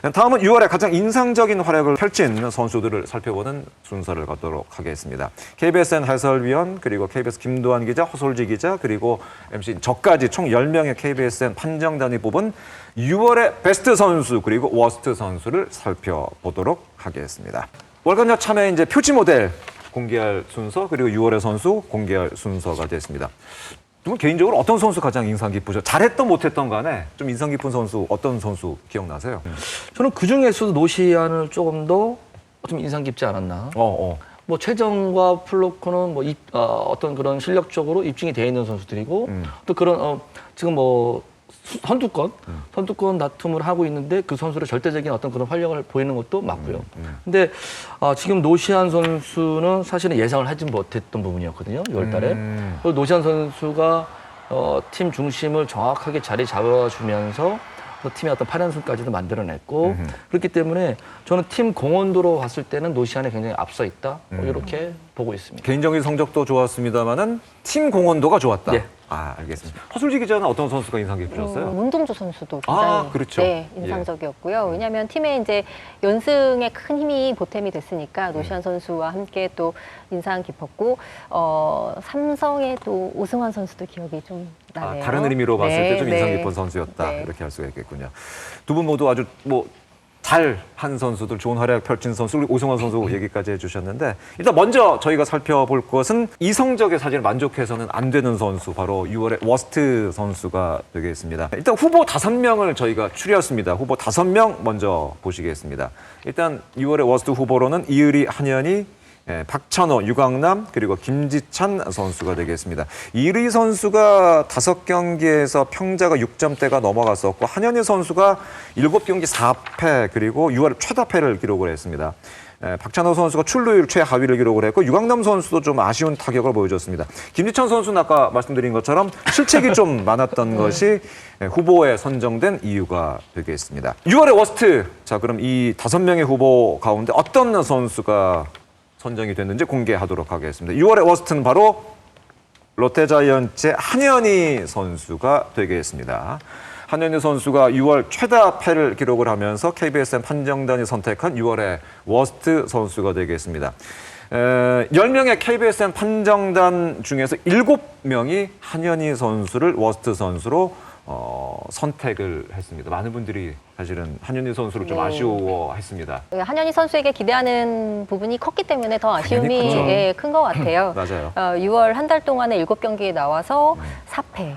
다음은 6월에 가장 인상적인 활약을 펼친 선수들을 살펴보는 순서를 갖도록 하겠습니다. KBSN 해설위원 그리고 KBS 김도환 기자, 허솔지 기자 그리고 MC 저까지 총 10명의 KBSN 판정단이 뽑은 6월의 베스트 선수 그리고 워스트 선수를 살펴보도록 하겠습니다. 월간야 참여 이제 표지 모델 공개할 순서 그리고 6월의 선수 공개할 순서가 됐습니다. 두 분 개인적으로 어떤 선수 가장 인상 깊으죠? 잘했던 못했던 간에 좀 인상 깊은 선수 어떤 선수 기억나세요? 저는 그 중에서도 노시안을 조금 더 좀 인상 깊지 않았나. 어, 어. 뭐 최정과 플로코는 뭐 입, 어, 떤 그런 실력적으로 입증이 돼 있는 선수들이고 음. 또 그런 어, 지금 뭐 수- 선두권 선두권 다툼을 하고 있는데 그 선수를 절대적인 어떤 그런 활력을 보이는 것도 맞고요. 근데 어, 지금 노시안 선수는 사실은 예상을 하지 못했던 부분이었거든요. 6월달에 음. 그리고 노시안 선수가 어, 팀 중심을 정확하게 자리 잡아주면서 또 팀의 어떤 8연승까지도 만들어냈고 그렇기 때문에 저는 팀 공헌도로 봤을 때는 노시안이 굉장히 앞서 있다 뭐 이렇게 보고 있습니다. 개인적인 성적도 좋았습니다만은 팀 공헌도가 좋았다. 예. 아, 알겠습니다. 허술지 기자는 어떤 선수가 인상 깊으셨어요? 음, 문동주 선수도 아, 굉장히 그렇죠. 네, 예. 인상적이었고요. 왜냐하면 팀의 이제 연승에 큰 힘이 보탬이 됐으니까 노시안 선수와 함께 또 인상 깊었고 어, 삼성의 또 오승환 선수도 기억이 좀 아, 나네요. 다른 의미로 봤을 네, 때 좀 인상 네. 깊은 선수였다. 네. 이렇게 할 수가 있겠군요. 두 분 모두 아주 뭐 잘 한 선수들, 좋은 활약 펼친 선수, 그리고 오승환 선수 얘기까지 해주셨는데 일단 먼저 저희가 살펴볼 것은 이성적의 사진을 만족해서는 안 되는 선수, 바로 6월의 워스트 선수가 되겠습니다. 일단 후보 다섯 명을 저희가 추렸습니다. 후보 다섯 명 먼저 보시겠습니다. 일단 6월의 워스트 후보로는 이의리, 한현희, 예, 박찬호, 유강남 그리고 김지찬 선수가 되겠습니다. 이르이 선수가 다섯 경기에서 평자가 6점대가 넘어갔었고 한현희 선수가 일곱 경기 4패 그리고 6월 최다패를 기록을 했습니다. 예, 박찬호 선수가 출루율 최하위를 기록을 했고 유강남 선수도 좀 아쉬운 타격을 보여줬습니다. 김지찬 선수는 아까 말씀드린 것처럼 실책이 좀 많았던 것이 예, 후보에 선정된 이유가 되겠습니다. 6월의 워스트 자 그럼 이 다섯 명의 후보 가운데 어떤 선수가 선정이 됐는지 공개하도록 하겠습니다. 6월의 워스트는 바로 롯데자이언츠의 한현희 선수가 되겠습니다. 한현희 선수가 6월 최다 패를 기록을 하면서 KBSN 판정단이 선택한 6월의 워스트 선수가 되겠습니다. 에, 10명의 KBSN 판정단 중에서 7명이 한현희 선수를 워스트 선수로 어, 선택을 했습니다. 많은 분들이 사실은 한현희 선수를 좀 네. 아쉬워했습니다. 한현희 선수에게 기대하는 부분이 컸기 때문에 더 아쉬움이. 예, 큰 것 같아요. 맞아요. 어, 6월 한 달 동안에 7경기에 나와서 4패.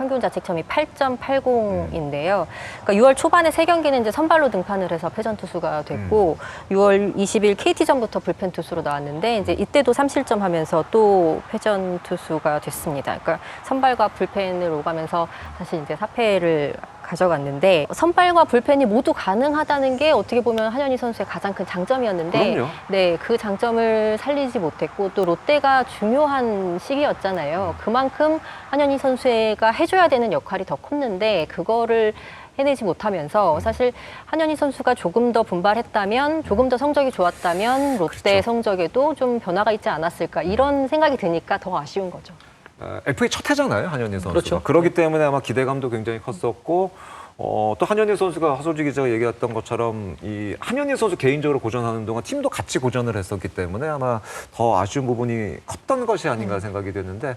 평균 자책점이 8.80인데요. 그러니까 6월 초반에 세 경기는 이제 선발로 등판을 해서 패전 투수가 됐고 6월 20일 KT전부터 불펜 투수로 나왔는데 이제 이때도 3실점 하면서 또 패전 투수가 됐습니다. 그러니까 선발과 불펜을 오가면서 사실 이제 4패를 가져갔는데 선발과 불펜이 모두 가능하다는 게 어떻게 보면 한현희 선수의 가장 큰 장점이었는데 그럼요. 네, 그 장점을 살리지 못했고 또 롯데가 중요한 시기였잖아요. 그만큼 한현희 선수가 해줘야 되는 역할이 더 컸는데 그거를 해내지 못하면서 사실 한현희 선수가 조금 더 분발했다면 조금 더 성적이 좋았다면 롯데 그렇죠. 성적에도 좀 변화가 있지 않았을까 이런 생각이 드니까 더 아쉬운 거죠. 어, FA 첫 해잖아요, 한현희 선수가. 그렇죠. 그렇기 때문에 아마 기대감도 굉장히 컸었고 어, 또 한현희 선수가 하솔지 기자가 얘기했던 것처럼 이 한현희 선수 개인적으로 고전하는 동안 팀도 같이 고전을 했었기 때문에 아마 더 아쉬운 부분이 컸던 것이 아닌가 생각이 됐는데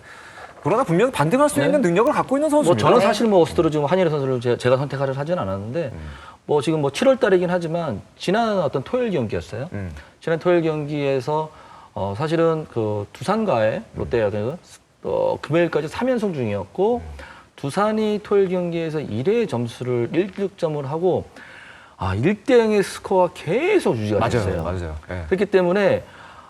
그러나 분명히 반등할 수 네. 있는 능력을 갖고 있는 뭐 선수입니다. 저는 사실 뭐 워스트로 지금 한일의 선수를 제- 제가 선택하려 하진 않았는데 뭐 지금 뭐 7월 달이긴 하지만 지난 어떤 토요일 경기였어요. 음. 지난 토요일 경기에서 어 사실은 그 두산과의 롯데가 그 어, 금요일까지 3연승 중이었고 두산이 토요일 경기에서 1회 점수를 1득점을 하고 아 1대 0의 스코어가 계속 유지가 됐어요. 맞아요, 맞아요. 예. 그렇기 때문에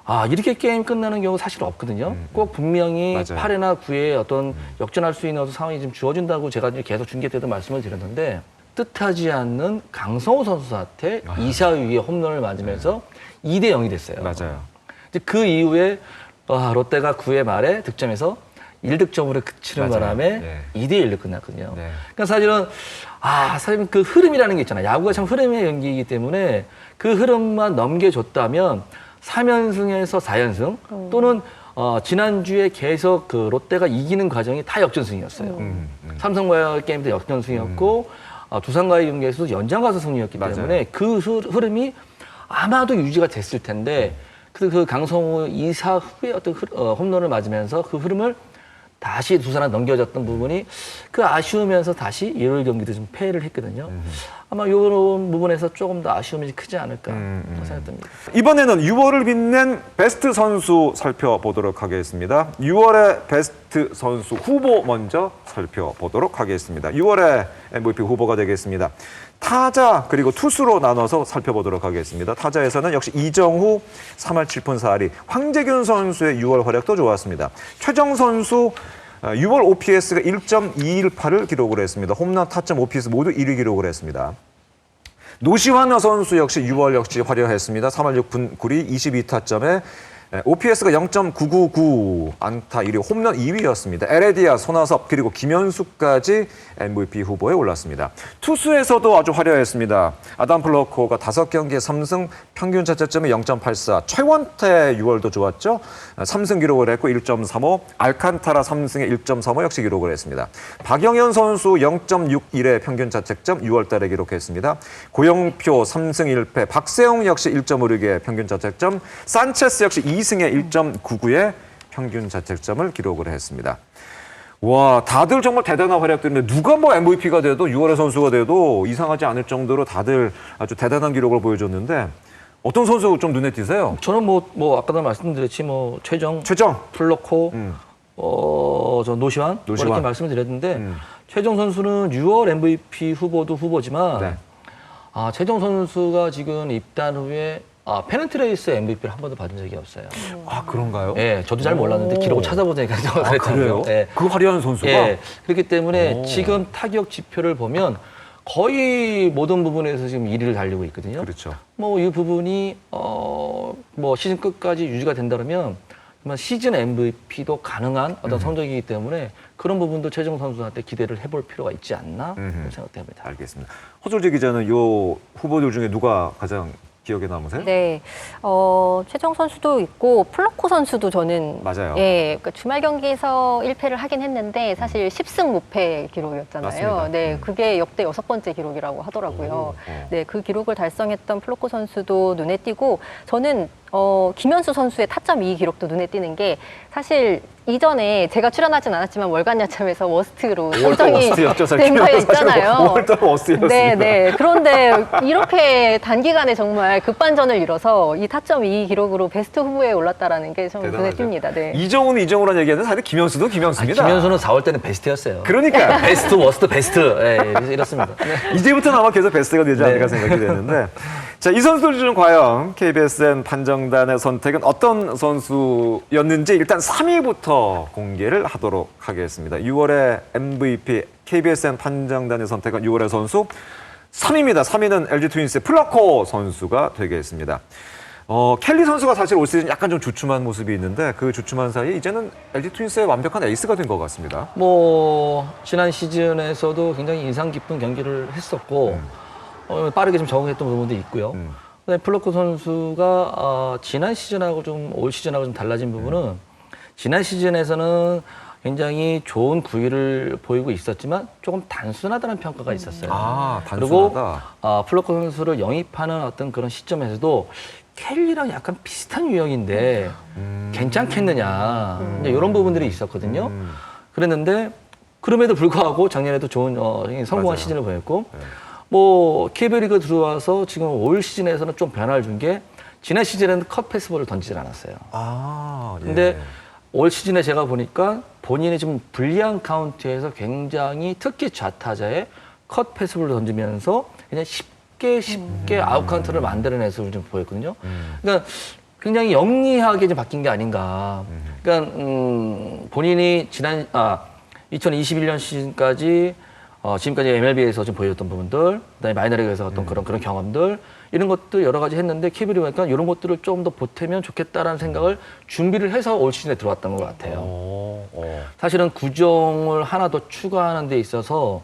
아 이렇게 게임 끝나는 경우 사실 없거든요. 꼭 분명히 음, 맞아요. 음. 8회나 9회 어떤 역전할 수 있는 어떤 상황이 지금 주어진다고 제가 계속 중계 때도 말씀을 드렸는데 뜻하지 않는 강성호 선수한테 아. 2사 위에 홈런을 맞으면서 2대 0이 됐어요. 맞아요. 이제 그 이후에 아, 롯데가 9회 말에 득점해서 1득점으로 그치는 맞아요. 바람에 네. 2대 1로 끝났거든요. 네. 그러니까 사실은 아, 사실 그 흐름이라는 게 있잖아요. 야구가 참 흐름의 연기이기 때문에 그 흐름만 넘겨줬다면 3연승에서 4연승 또는 어, 지난주에 계속 그 롯데가 이기는 과정이 다 역전승이었어요. 음, 음. 삼성과의 게임도 역전승이었고 어, 두산과의 경기에서도 연장 가서 승리였기 맞아요. 때문에 그 흐- 흐름이 아마도 유지가 됐을 텐데 그, 그 강성호 이사 후에 어떤 흐- 어, 홈런을 맞으면서 그 흐름을 다시 두산한테 넘겨졌던 부분이 그 아쉬우면서 다시 일요일 경기도 좀 패를 했거든요. 아마 이런 부분에서 조금 더 아쉬움이 크지 않을까 음, 생각됩니다. 이번에는 6월을 빛낸 베스트 선수 살펴보도록 하겠습니다. 6월의 베스트 선수 후보 먼저 살펴보도록 하겠습니다. 6월의 MVP 후보가 되겠습니다. 타자 그리고 투수로 나눠서 살펴보도록 하겠습니다. 타자에서는 역시 이정후 3할 7푼 4리, 황재균 선수의 6월 활약도 좋았습니다. 최정 선수 어, 6월 OPS가 1.218을 기록을 했습니다. 홈런, 타점, OPS 모두 1위 기록을 했습니다. 노시환 선수 역시 6월 역시 화려했습니다. 3할 6분 9리 22타점에 OPS가 0.999 안타 1위 홈런 2위였습니다. 에레디아, 손아섭 그리고 김현수까지 MVP 후보에 올랐습니다. 투수에서도 아주 화려했습니다. 아담 플러코가 5경기에 3승 평균 자책점이 0.84 최원태 6월도 좋았죠. 3승 기록을 했고 1.35 알칸타라 3승에 1.35 역시 기록을 했습니다. 박영현 선수 0.61의 평균 자책점 6월 달에 기록했습니다. 고영표 3승 1패, 박세웅 역시 1.56의 평균 자책점, 산체스 역시 2 승에 1.99의 평균 자책점을 기록을 했습니다. 와, 다들 정말 대단한 활약들인데 누가 뭐 MVP가 돼도 6월의 선수가 돼도 이상하지 않을 정도로 다들 아주 대단한 기록을 보여줬는데 어떤 선수 좀 눈에 띄세요? 저는 뭐, 뭐 아까도 말씀드렸지 뭐 최정, 최정. 플로코, 음. 어, 저 노시환, 뭐 노시환. 이렇게 말씀을 드렸는데 음. 최정 선수는 6월 MVP 후보도 후보지만 네. 아, 최정 선수가 지금 입단 후에 아, 페넌트레이스 MVP를 한 번도 받은 적이 없어요. 아, 그런가요? 예, 저도 잘 몰랐는데 오. 기록을 찾아보니까 좀 아, 그랬더라고요. 그래요? 예. 그 화려한 선수가? 예. 그렇기 때문에 오. 지금 타격 지표를 보면 거의 모든 부분에서 지금 1위를 달리고 있거든요. 그렇죠. 뭐 이 부분이 어뭐 시즌 끝까지 유지가 된다면 정말 시즌 MVP도 가능한 음. 어떤 성적이기 때문에 그런 부분도 최정 선수한테 기대를 해볼 필요가 있지 않나 음흠. 생각됩니다. 알겠습니다. 허솔재 기자는 요 후보들 중에 누가 가장 기억에 남으세요? 네, 어, 최정 선수도 있고 플로코 선수도 저는 맞아요. 예, 그러니까 주말 경기에서 1패를 하긴 했는데 사실 10승 무패 기록이었잖아요. 맞습니다. 네, 음. 그게 역대 여섯 번째 기록이라고 하더라고요. 오, 어. 네, 그 기록을 달성했던 플로코 선수도 눈에 띄고 저는 어, 김현수 선수의 타점 2 기록도 눈에 띄는 게 사실 이전에 제가 출연하진 않았지만 월간 야참에서 워스트로 5월달 선정이 워스트였죠. 된거 있잖아요. 5월달 워스트였습니다. 네, 네. 그런데 이렇게 단기간에 정말 급반전을 이뤄서 이 타점 2 기록으로 베스트 후보에 올랐다라는 게 정말 눈에. 띕니다. 네. 이정훈 이정훈이라는 얘기하는데 사실 김현수도 아, 김현수입니다. 김현수는 4월 때는 베스트였어요. 그러니까 베스트, 워스트, 베스트. 예, 이렇습니다. 네. 이제부터는 아마 계속 베스트가 되지 않을까 네. 생각이 되는데 자, 이 선수들 중 과연 KBSN 판정단의 선택은 어떤 선수였는지 일단 3위부터 공개를 하도록 하겠습니다. 6월의 MVP KBSN 판정단의 선택은 6월의 선수 3위입니다. 3위는 LG 트윈스의 플라코 선수가 되겠습니다. 어, 켈리 선수가 사실 올 시즌 약간 좀 주춤한 모습이 있는데 그 주춤한 사이에 이제는 LG 트윈스의 완벽한 에이스가 된 것 같습니다. 뭐 지난 시즌에서도 굉장히 인상 깊은 경기를 했었고 어, 빠르게 좀 적응했던 부분도 있고요. 음. 플로코 선수가 어, 지난 시즌하고 좀 올 시즌하고 좀 달라진 부분은 지난 시즌에서는 굉장히 좋은 구위를 보이고 있었지만 조금 단순하다는 평가가 있었어요. 아, 그리고 단순하다. 아, 플로코 선수를 영입하는 어떤 그런 시점에서도 켈리랑 약간 비슷한 유형인데 괜찮겠느냐 이제 이런 부분들이 있었거든요. 음. 그랬는데 그럼에도 불구하고 작년에도 좋은 어, 성공한 맞아요. 시즌을 보였고 네. 뭐 KB리그 들어와서 지금 올 시즌에서는 좀 변화를 준 게 지난 시즌에는 컷 패스볼을 던지질 않았어요. 아, 예. 근데 올 시즌에 제가 보니까 본인이 좀 불리한 카운트에서 굉장히 특히 좌타자의 컷 패스볼을 던지면서 그냥 쉽게 쉽게 아웃 카운트를 만들어내서 좀 보였거든요. 음. 그러니까 굉장히 영리하게 좀 바뀐 게 아닌가. 그러니까 음, 본인이 지난 아 2021년 시즌까지 어, 지금까지 MLB에서 좀 보여줬던 부분들, 그다음에 마이너리그에서 어떤 그런 그런 경험들 이런 것들 여러 가지 했는데 키비리 보니까 이런 것들을 좀 더 보태면 좋겠다라는 생각을 준비를 해서 올 시즌에 들어왔던 것 같아요. 어, 어. 사실은 구종을 하나 더 추가하는 데 있어서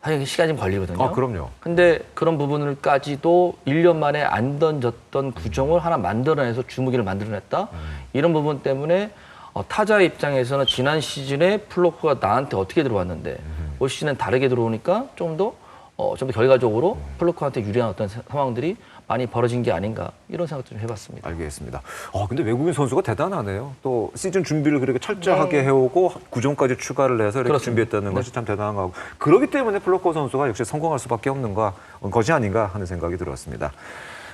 사실 시간이 좀 걸리거든요. 아, 그럼요. 근데 그런 부분을까지도 1년 만에 안 던졌던 구종을 하나 만들어내서 주무기를 만들어냈다. 이런 부분 때문에 어, 타자 입장에서는 지난 시즌에 플로크가 나한테 어떻게 들어왔는데 올 시즌엔 다르게 들어오니까 좀 더 어, 좀 더 결과적으로 플루크한테 유리한 어떤 사- 상황들이 많이 벌어진 게 아닌가 이런 생각 좀 해봤습니다. 알겠습니다. 어, 근데 외국인 선수가 대단하네요. 또 시즌 준비를 그렇게 철저하게 네. 해오고 구종까지 추가를 해서 이렇게 그렇습니다. 준비했다는 네. 것이 참 대단한 거고 그렇기 때문에 플로커 선수가 역시 성공할 수밖에 없는 거, 것이 아닌가 하는 생각이 들었습니다.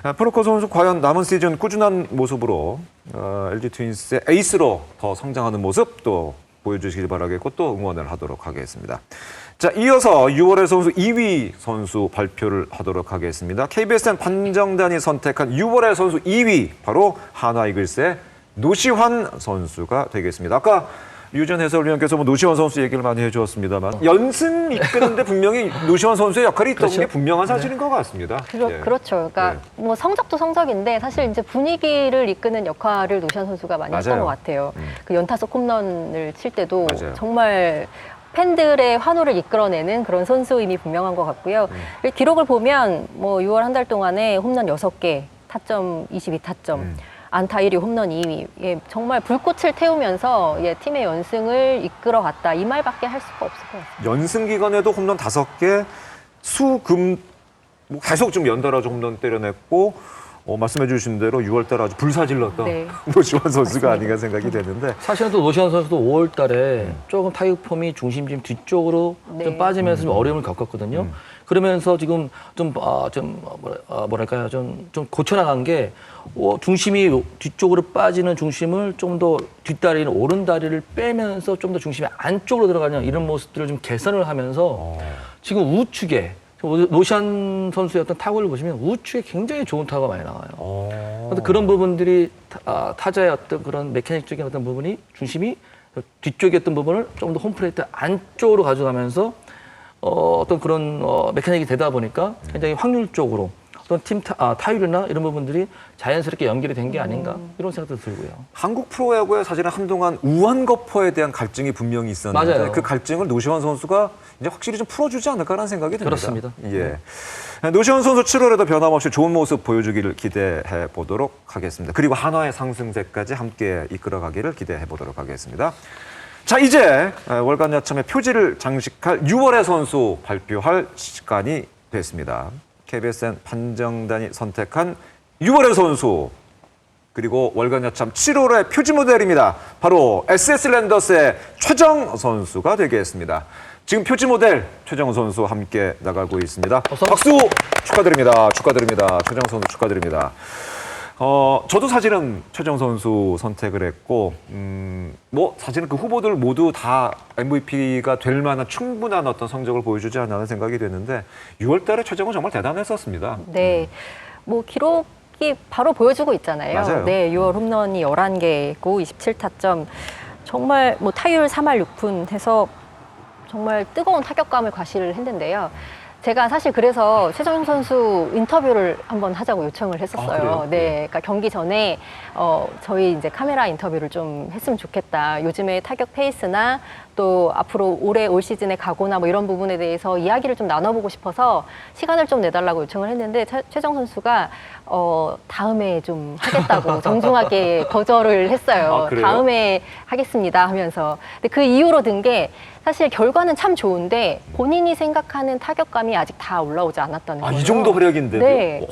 아, 플로커 선수 과연 남은 시즌 꾸준한 모습으로 어, LG 트윈스의 에이스로 더 성장하는 모습 또 보여주시길 바라겠고 또 응원을 하도록 하겠습니다. 자, 이어서 6월의 선수 2위 선수 발표를 하도록 하겠습니다. KBSN 판정단이 선택한 6월의 선수 2위 바로 한화 이글스의 노시환 선수가 되겠습니다. 아까 유전 해설위원께서 뭐 노시환 선수 얘기를 많이 해주었습니다만 연승 이끄는데 분명히 노시환 선수의 역할이 있던 게 그렇죠. 분명한 사실인 것 같습니다. 그렇, 예. 그렇죠. 그러니까 네. 뭐 성적도 성적인데 사실 이제 분위기를 이끄는 역할을 노시안 선수가 많이 했던 맞아요. 것 같아요. 음. 그 연타석 홈런을 칠 때도 맞아요. 정말 팬들의 환호를 이끌어내는 그런 선수임이 분명한 것 같고요. 음. 이 기록을 보면 뭐 6월 한 달 동안에 홈런 6개, 타점 22타점, 음. 안타 1위, 홈런 2위. 예, 정말 불꽃을 태우면서 예, 팀의 연승을 이끌어갔다. 이 말밖에 할 수가 없을 것 같습니다. 연승 기간에도 홈런 다섯 개, 수금 뭐 계속 좀 연달아 홈런 때려냈고 어, 말씀해 주신 대로 6월달 아주 불사질렀던 네. 노시환 선수가 아닌가 생각이 되는데 사실은 또 노시환 선수도 5월 달에 조금 타격 폼이 중심심 뒤쪽으로 네. 좀 빠지면서 좀 어려움을 겪었거든요. 그러면서 지금 좀, 아, 좀, 뭐라, 아, 뭐랄까요. 좀, 좀 고쳐나간 게, 어, 중심이 뒤쪽으로 빠지는 중심을 좀 더 뒷다리는 오른 다리를 빼면서 좀 더 중심이 안쪽으로 들어가는 이런 모습들을 좀 개선을 하면서 지금 우측에 노시안 선수의 어떤 타구를 보시면 우측에 굉장히 좋은 타구가 많이 나와요. 어. 근데 그런 부분들이 타, 아, 타자의 어떤 그런 메카닉적인 어떤 부분이 중심이 뒤쪽에 어떤 부분을 좀 더 홈플레이트 안쪽으로 가져가면서 어, 어떤 그런 어, 메카닉이 되다 보니까 굉장히 확률적으로 어떤 팀 타, 아, 타율이나 이런 부분들이 자연스럽게 연결이 된 게 아닌가 이런 생각도 들고요. 한국 프로야구에 사실은 한동안 우한거퍼에 대한 갈증이 분명히 있었는데 맞아요. 그 갈증을 노시환 선수가 이제 확실히 좀 풀어주지 않을까라는 생각이 듭니다. 그렇습니다. 예. 노시환 선수 7월에도 변함없이 좋은 모습 보여주기를 기대해 보도록 하겠습니다. 그리고 한화의 상승세까지 함께 이끌어가기를 기대해 보도록 하겠습니다. 자 이제 월간 야참의 표지를 장식할 6월의 선수 발표할 시간이 됐습니다. KBSN 판정단이 선택한 6월의 선수 그리고 월간 야참 7월의 표지 모델입니다. 바로 SS 랜더스의 최정 선수가 되겠습니다. 지금 표지 모델 최정 선수 함께 나가고 있습니다. 박수 축하드립니다. 축하드립니다. 최정 선수 축하드립니다. 어, 저도 사실은 최정 선수 선택을 했고, 음, 뭐, 사실은 그 후보들 모두 다 MVP가 될 만한 충분한 어떤 성적을 보여주지 않았는 생각이 됐는데, 6월 달에 최정은 정말 대단했었습니다. 네. 뭐 기록 이 바로 보여주고 있잖아요. 맞아요. 네, 6월 홈런이 11개고 27타점. 정말 뭐 타율 3할 6푼 해서 정말 뜨거운 타격감을 과시를 했는데요. 제가 사실 그래서 최정용 선수 인터뷰를 한번 하자고 요청을 아, 그래요? 했었어요. 네, 그러니까 경기 전에 어, 저희 이제 카메라 인터뷰를 좀 했으면 좋겠다. 요즘에 타격 페이스나 또 앞으로 올해 올 시즌의 각오나 뭐 이런 부분에 대해서 이야기를 좀 나눠보고 싶어서 시간을 좀 내달라고 요청을 했는데 최, 최정 선수가 어, 다음에 좀 하겠다고 정중하게 거절을 했어요. 아? 다음에 하겠습니다 하면서. 근데 그 이유로 든 게 사실 결과는 참 좋은데 본인이 생각하는 타격감이 아직 다 올라오지 않았다는 아, 거예요. 이 정도 활약인데도? 네.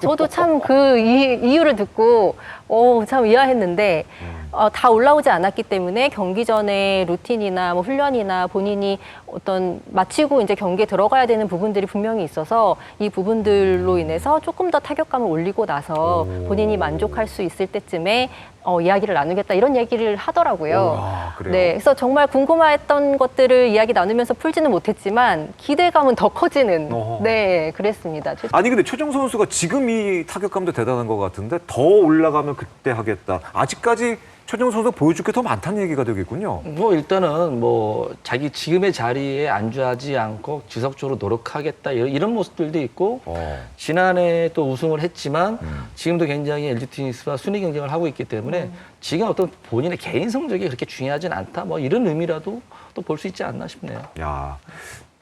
저도 참 그 이유를 듣고 어, 참 의아했는데 어, 다 올라오지 않았기 때문에 경기 전에 루틴이나 뭐 훈련이나 본인이 어떤 마치고 이제 경기에 들어가야 되는 부분들이 분명히 있어서 이 부분들로 인해서 조금 더 타격감을 올리고 나서 본인이 만족할 수 있을 때쯤에 어, 이야기를 나누겠다 이런 얘기를 하더라고요. 와, 그래요? 네, 그래서 정말 궁금했던 것들을 이야기 나누면서 풀지는 못했지만 기대감은 더 커지는 어허. 네 그랬습니다. 아니 근데 최정 선수가 지금 이 타격감도 대단한 것 같은데 더 올라가면 그때 하겠다. 아직까지 최정 선수가 보여줄 게 더 많다는 얘기가 되겠군요. 뭐 일단은 뭐 자기 지금의 자리에 안주하지 않고 지속적으로 노력하겠다 이런, 이런 모습들도 있고 어. 지난해 또 우승을 했지만 음. 지금도 굉장히 LG 트윈스와 순위 경쟁을 하고 있기 때문에 지금 어떤 본인의 개인 성적이 그렇게 중요하진 않다 뭐 이런 의미라도 또 볼 수 있지 않나 싶네요. 야,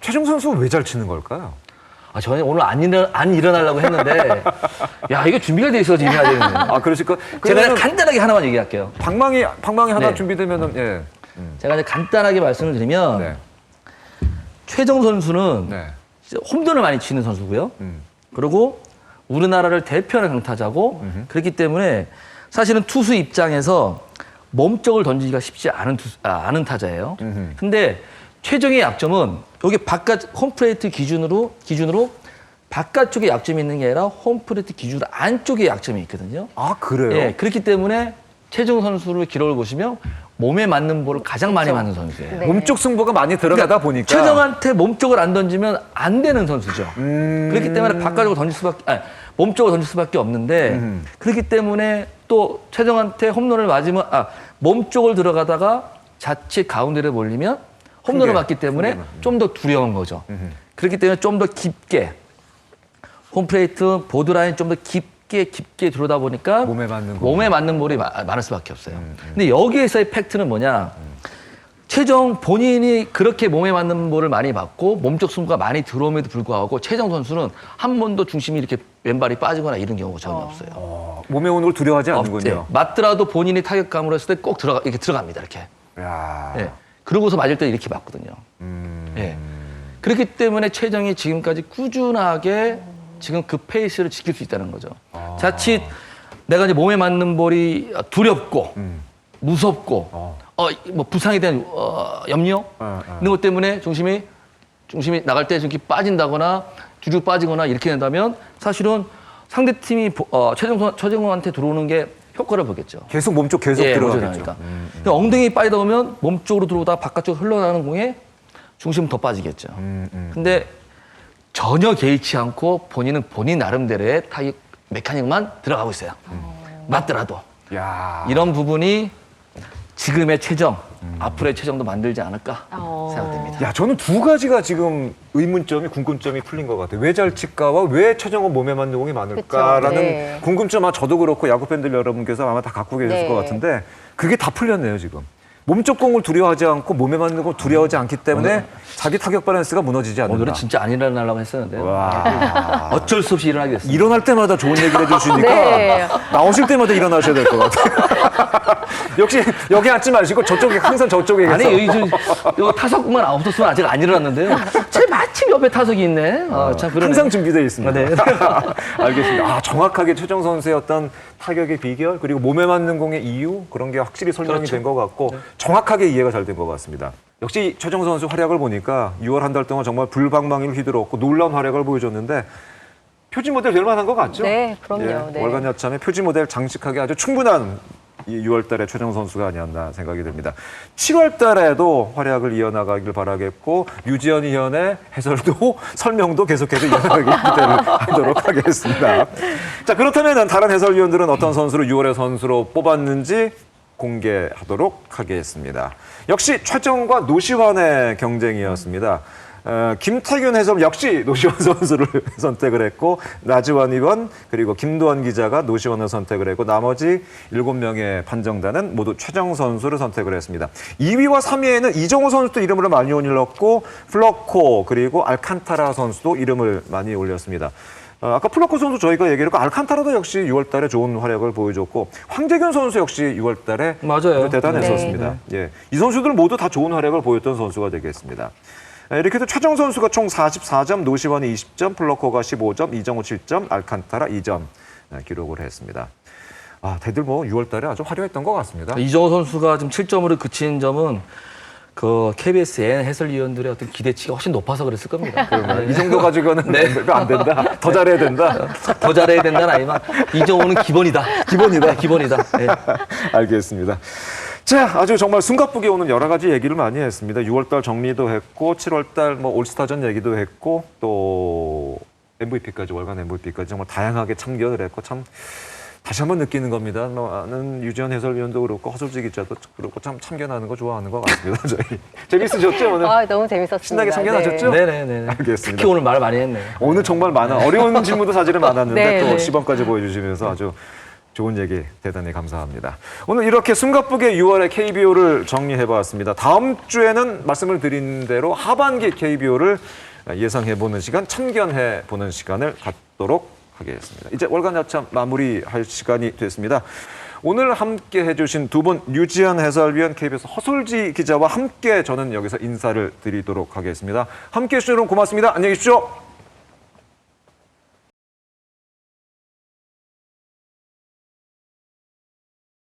최정 선수 왜 잘 치는 걸까요? 아 저는 오늘 안 일어 안 일어나려고 했는데 야 이거 준비가 돼 있어서 일어나야 되겠네요. 아 그러실까? 제가 그러면 간단하게 하나만 얘기할게요. 방망이 방망이 하나 네. 준비되면은 예. 음. 제가 이제 간단하게 말씀을 드리면 네. 최정 선수는 네. 홈런을 많이 치는 선수고요. 음. 그리고 우리나라를 대표하는 강타자고 그렇기 때문에 사실은 투수 입장에서 몸쪽을 던지기가 쉽지 않은 투수, 아, 않은 타자예요. 음흠. 근데 최종의 약점은 여기 바깥 홈플레이트 기준으로 기준으로 바깥쪽에 약점이 있는 게 아니라 홈플레이트 기준으로 안쪽에 약점이 있거든요. 아 그래요? 예, 그렇기 때문에 최종 선수를 기록을 보시면 몸에 맞는 볼을 가장 많이. 맞는 선수예요. 네. 몸쪽 승부가 많이 들어가다 보니까 최정한테 몸쪽을 안 던지면 안 되는 선수죠. 음. 그렇기 때문에 바깥으로 던질 수밖에, 아니, 몸쪽으로 던질 수밖에 없는데 음. 그렇기 때문에 또 최정한테 홈런을 맞으면 아 몸쪽을 들어가다가 자칫 가운데를 몰리면 홈런을 맞기 때문에 크게 좀더 두려운 거죠. 음. 그렇기 때문에 좀 더 깊게 홈플레이트 보드라인 좀 더 깊게 깊게 들어다 보니까 몸에 맞는 공. 몸에 맞는 볼이 마- 많을 수밖에 없어요. 근데 여기에서의 팩트는 뭐냐? 최정 본인이 그렇게 몸에 맞는 볼을 많이 받고 몸쪽 승부가 많이 들어옴에도 불구하고 최정 선수는 한 번도 중심이 이렇게 왼발이 빠지거나 이런 경우가 전혀 없어요. 어, 몸에 오는 걸 두려워하지 없대. 않는군요. 맞더라도 본인이 타격감으로 했을 때 꼭 들어가 이렇게 들어갑니다. 이렇게. 야. 예. 그러고서 맞을 때 이렇게 맞거든요. 음. 예. 그렇기 때문에 최정이 지금까지 꾸준하게 지금 그 페이스를 지킬 수 있다는 거죠. 아. 자칫 내가 이제 몸에 맞는 볼이 두렵고 음. 무섭고 어. 어 뭐 부상에 대한 어, 염려 어, 어. 이런 것 때문에 중심이 중심이 나갈 때 이렇게 빠진다거나 뒤로 빠지거나 이렇게 된다면 사실은 상대 팀이 보- 어, 최정선 최정호한테 들어오는 게 효과를 보겠죠. 계속 몸쪽 계속 예, 들어가겠죠. 음, 근데 엉덩이 빠지다 보면 몸 쪽으로 들어오다 바깥쪽으로 흘러나가는 공에 중심 더 빠지겠죠. 음, 음. 근데 전혀 개의치 않고 본인은 본인 나름대로의 타격 메카닉만 들어가고 있어요. 맞더라도 야. 이런 부분이 지금의 최정, 앞으로의 최정도 만들지 않을까 어. 생각됩니다. 야, 저는 두 가지가 지금 의문점이 궁금점이 풀린 것 같아요. 왜 잘 칠까와 왜 최정은 몸에 맞는 공이 많을까라는 그쵸, 네. 궁금점 아마 저도 그렇고 야구 팬들 여러분께서 아마 다 갖고 계실 네. 것 같은데 그게 다 풀렸네요 지금. 몸쪽 공을 두려워하지 않고 몸에 맞는 걸 두려워하지 않기 때문에 자기 타격 밸런스가 무너지지 않는다. 오늘은 진짜 안 일어나려고 했었는데 와. 어쩔 수 없이 일어나게 됐습니다. 일어날 때마다 좋은 얘기를 해주시니까 네. 나오실 때마다 일어나셔야 될 것 같아요. 역시 여기 앉지 마시고 저쪽에 항상 저쪽에 계서 아니 여기 좀요 타석만 없었으면 아직 안 일어났는데요. 제 마침 옆에 타석이 있네. 아, 참 그러네. 항상 준비되어 있습니다. 네. 알겠습니다. 아, 정확하게 최정 선수의 어떤 타격의 비결 그리고 몸에 맞는 공의 이유 그런 게 확실히 설명이 그렇죠. 된것 같고 정확하게 이해가 잘 된 것 같습니다. 역시 최정 선수 활약을 보니까 6월 한 달 동안 정말 불방망이를 휘두르고 놀라운 활약을 보여줬는데 표지 모델 될 만한 것 같죠? 네, 그럼요. 네. 월간 야참의 표지 모델 장식하기 아주 충분한 이 6월 달에 최정 선수가 아니었나 생각이 듭니다. 7월 달에도 활약을 이어나가길 바라겠고 유지연 위원의 해설도 설명도 계속해서 이어나가기 기대를 하도록 하겠습니다. 자 그렇다면 다른 해설위원들은 어떤 선수를 6월의 선수로 뽑았는지 공개하도록 하겠습니다. 역시 최정과 노시환의 경쟁이었습니다. 어, 김태균 해설 역시 노시환 선수를 선택을 했고 나지완 의원 그리고 김도환 기자가 노시환을 선택을 했고 나머지 일곱 명의 판정단은 모두 최정 선수를 선택을 했습니다. 2위와 3위에는 이정우 선수도 이름을 많이 올렸고 플러코 그리고 알칸타라 선수도 이름을 많이 올렸습니다. 어, 아까 플러코 선수 저희가 얘기했고 알칸타라도 역시 6월 달에 좋은 활약을 보여줬고 황재균 선수 역시 6월 달에 맞아요. 대단했었습니다. 예. 이 선수들 모두 다 좋은 활약을 보였던 선수가 되겠습니다. 예, 이렇게 해서 최정 선수가 총 44점, 노시원이 20점, 플러코가 15점, 이정우 7점, 알칸타라 2점 예, 기록을 했습니다. 아, 대들 뭐 6월 달에 아주 화려했던 것 같습니다. 이정호 선수가 지금 7점으로 그친 점은 그 KBS N 해설위원들의 어떤 기대치가 훨씬 높아서 그랬을 겁니다. 이 정도 가지고는 네. 안 된다. 더 잘해야 된다. 더 잘해야 된다는 아니지만 이정호는 기본이다. 기본이다. 기본이다. 예. 알겠습니다. 자, 아주 정말 숨가쁘게 오는 여러 가지 얘기를 많이 했습니다. 6월달 정리도 했고, 7월달 뭐 올스타전 얘기도 했고, 또 MVP까지 월간 MVP까지 정말 다양하게 참견을 했고 참 다시 한번 느끼는 겁니다. 많은 유지현 해설위원도 그렇고 허술지 기자도 그렇고 참 참견하는 거 좋아하는 것 같습니다. 저희 재밌으셨죠 오늘? 아, 너무 재밌었습니다. 신나게 참견하셨죠? 네 네네. 알겠습니다. 특히 오늘 말 많이 했네요. 오늘 정말 많아 어려운 질문도 사실은 많았는데 네, 또 네. 시범까지 보여주시면서 아주 좋은 얘기 대단히 감사합니다. 오늘 이렇게 숨가쁘게 6월의 KBO를 정리해봤습니다. 다음 주에는 말씀을 드린 대로 하반기 KBO를 예상해보는 시간, 참견해보는 시간을 갖도록 하겠습니다. 이제 월간 야참 마무리할 시간이 됐습니다. 오늘 함께 해주신 두분 류지한 해설위원 KBS 허솔지 기자와 함께 저는 여기서 인사를 드리도록 하겠습니다. 함께 여러분 고맙습니다. 안녕히 계십시오.